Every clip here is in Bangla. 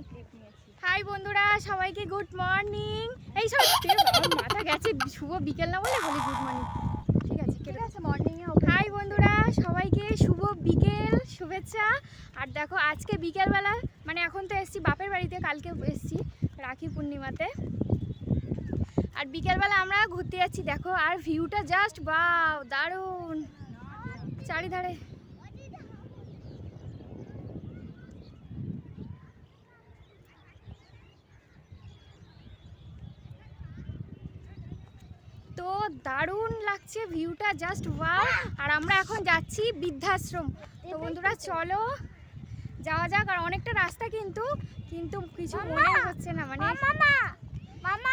ভালো ক্লিপ নিয়েছি হাই বন্ধুরা সবাইকে গুড মর্নিং এই সব মাথা গেছে শুভ বিকেল না বলে বলি গুড মর্নিং ঠিক আছে কেটে আছে মর্নিংয়ে হাই বন্ধুরা সবাইকে শুভ বিকেল শুভেচ্ছা। আর দেখো আজকে বিকেলবেলা মানে এখন তো এসছি বাপের বাড়িতে কালকে এসছি রাখি পূর্ণিমাতে। আর বিকেলবেলা আমরা ঘুরতে যাচ্ছি দেখো আর ভিউটা জাস্ট বাও দারুণ। চারিধারে। তো দারুণ লাগছে ভিউটা জাস্ট ওয়াও আর আমরা এখন যাচ্ছি বৃদ্ধাশ্রম। তো বন্ধুরা চলো যাওয়া যাক। আর অনেকটা রাস্তা কিন্তু কিন্তু কিছু মনে হচ্ছে না মানে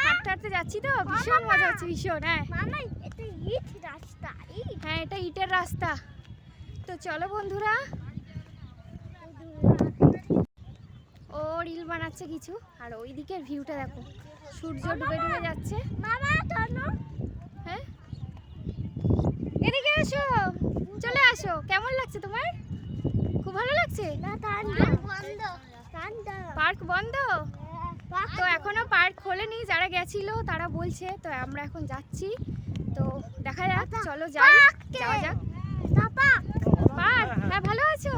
হাঁটতে হাঁটতে যাচ্ছি তো ভীষণ মজা হচ্ছে ভীষণ হ্যাঁ। হ্যাঁ এটা ইটের রাস্তা। তো চলো বন্ধুরা। ও রিল বানাচ্ছে কিছু আর ওই দিকের ভিউটা দেখো। সূর্য ডুবে ডুবে যাচ্ছে। মামা এদিকে এসো চলে আসো। কেমন লাগছে তোমার? খুব ভালো লাগছে? পার্ক বন্ধ। তো এখনও পার্ক খোলেনি। যারা গেছিল তারা বলছে। তো আমরা এখন যাচ্ছি। তো দেখা যাক। চলো যাই। যাওয়া যাক পাপা পার্ক হ্যাঁ ভালো আছো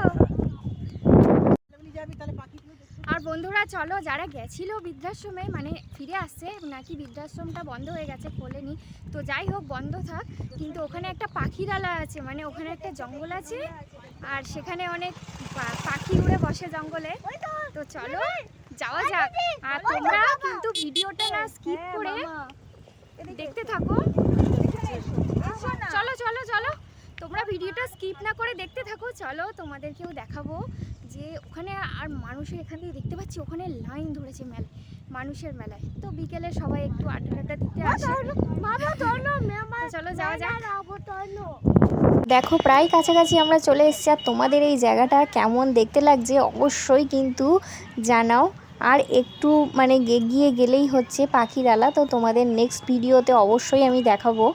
আর বন্ধুরা চলো যারা গেছিল বৃদ্ধাশ্রমে মানে ফিরে আসছে নাকি বৃদ্ধাশ্রমটা বন্ধ হয়ে গেছে খোলেনি তো যাই হোক বন্ধ থাক। কিন্তু ওখানে একটা পাখিরালা আছে মানে ওখানে একটা জঙ্গল আছে আর সেখানে অনেক পাখি উড়ে বসে জঙ্গলে। তো চলো যাওয়া যাক। আর তোমরা কিন্তু ভিডিওটা না স্কিপ করে দেখতে থাকো চলো চলো চলো তোমরা ভিডিওটা স্কিপ না করে দেখতে থাকো। চলো তোমাদেরকেও দেখাবো যে ওখানে আর মানুষের এখান থেকে দেখতে পাচ্ছি, ওখানে লাইন ধরেছে মেলায় মানুষের মেলায়। তো বিকেলে সবাই একটু আড্ডা দিতে আসে। চলো যাওয়া যাক। দেখো, প্রায় কাছাকাছি আমরা চলে এসেছি আর তোমাদের এই জায়গাটা কেমন দেখতে লাগছে অবশ্যই কিন্তু জানাও। আর একটু মানে এগিয়ে গেলেই হচ্ছে পাখিরালা, তো তোমাদের নেক্সট ভিডিওতে অবশ্যই আমি দেখাবো।